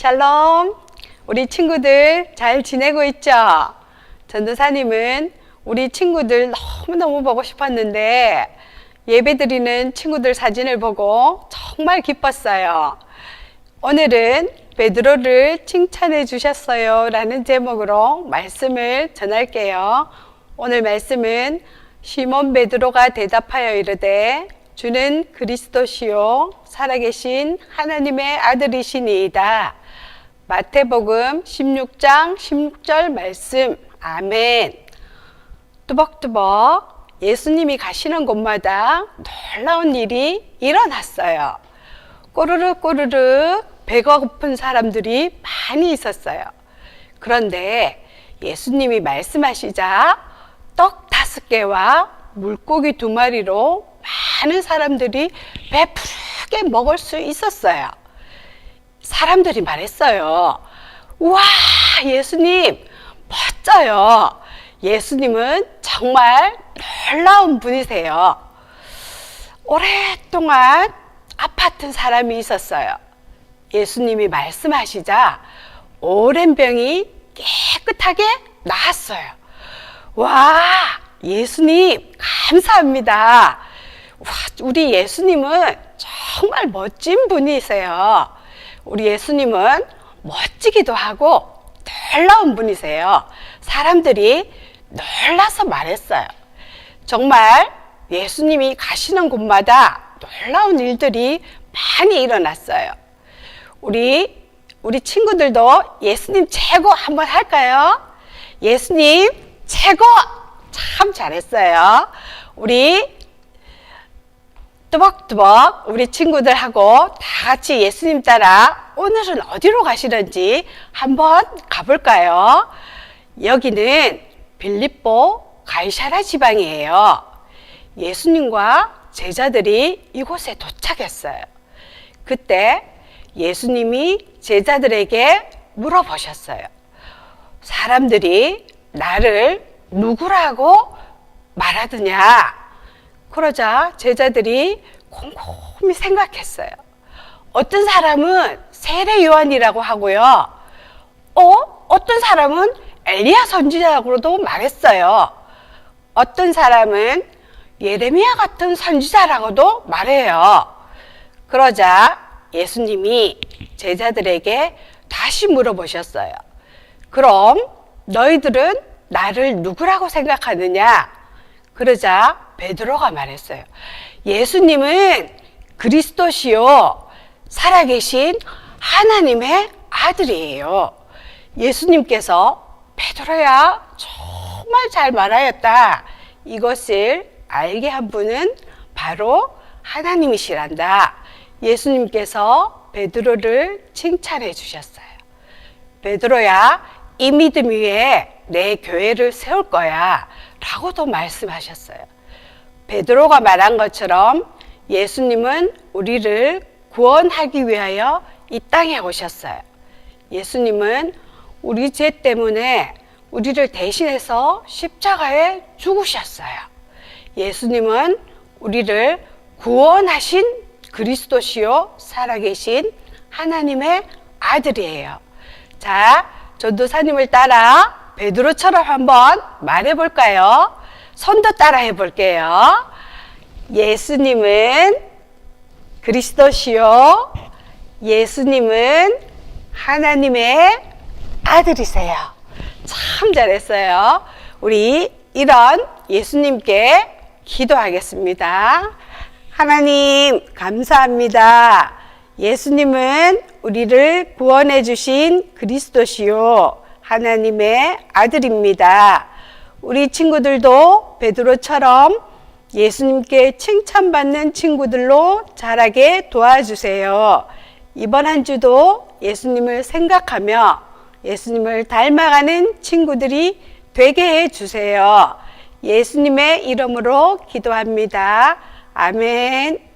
샬롬. 우리 친구들 잘 지내고 있죠? 전도사님은 우리 친구들 너무너무 보고 싶었는데 예배 드리는 친구들 사진을 보고 정말 기뻤어요. 오늘은 베드로를 칭찬해 주셨어요. 라는 제목으로 말씀을 전할게요. 오늘 말씀은 시몬 베드로가 대답하여 이르되 주는 그리스도시요 살아계신 하나님의 아들이시니이다. 마태복음 16장 16절 말씀. 아멘. 뚜벅뚜벅 예수님이 가시는 곳마다 놀라운 일이 일어났어요. 꼬르르 꼬르르 배가 고픈 사람들이 많이 있었어요. 그런데 예수님이 말씀하시자 떡 다섯 개와 물고기 두 마리로 많은 사람들이 배부르게 먹을 수 있었어요. 사람들이 말했어요. 와, 예수님, 멋져요. 예수님은 정말 놀라운 분이세요. 오랫동안 아팠던 사람이 있었어요. 예수님이 말씀하시자 오랜 병이 깨끗하게 나았어요. 와, 예수님, 감사합니다. 와, 우리 예수님은 정말 멋진 분이세요. 우리 예수님은 멋지기도 하고 놀라운 분이세요. 사람들이 놀라서 말했어요. 정말 예수님이 가시는 곳마다 놀라운 일들이 많이 일어났어요. 우리 우리 친구들도 예수님 최고 한번 할까요? 예수님 최고 참 잘했어요. 우리 뚜벅뚜벅 우리 친구들하고 다 같이 예수님 따라 오늘은 어디로 가시는지 한번 가볼까요? 여기는 빌립보 가이사라 지방이에요. 예수님과 제자들이 이곳에 도착했어요. 그때 예수님이 제자들에게 물어보셨어요. 사람들이 나를 누구라고 말하더냐? 그러자 제자들이 곰곰이 생각했어요. 어떤 사람은 세례 요한이라고 하고요. 어? 어떤 사람은 엘리야 선지자라고도 말했어요. 어떤 사람은 예레미야 같은 선지자라고도 말해요. 그러자 예수님이 제자들에게 다시 물어보셨어요. 그럼 너희들은 나를 누구라고 생각하느냐? 그러자 베드로가 말했어요. 예수님은 그리스도시요 살아계신 하나님의 아들이에요. 예수님께서 베드로야 정말 잘 말하였다. 이것을 알게 한 분은 바로 하나님이시란다. 예수님께서 베드로를 칭찬해 주셨어요. 베드로야, 이 믿음 위에 내 교회를 세울 거야. 라고도 말씀하셨어요. 베드로가 말한 것처럼 예수님은 우리를 구원하기 위하여 이 땅에 오셨어요. 예수님은 우리 죄 때문에 우리를 대신해서 십자가에 죽으셨어요. 예수님은 우리를 구원하신 그리스도시요 살아계신 하나님의 아들이에요. 자, 전도사님을 따라 베드로처럼 한번 말해 볼까요? 손도 따라 해 볼게요. 예수님은 그리스도시요. 예수님은 하나님의 아들이세요. 참 잘했어요. 우리 이런 예수님께 기도하겠습니다. 하나님, 감사합니다. 예수님은 우리를 구원해 주신 그리스도시요. 하나님의 아들입니다. 우리 친구들도 베드로처럼 예수님께 칭찬받는 친구들로 자라게 도와주세요. 이번 한 주도 예수님을 생각하며 예수님을 닮아가는 친구들이 되게 해 주세요. 예수님의 이름으로 기도합니다. 아멘.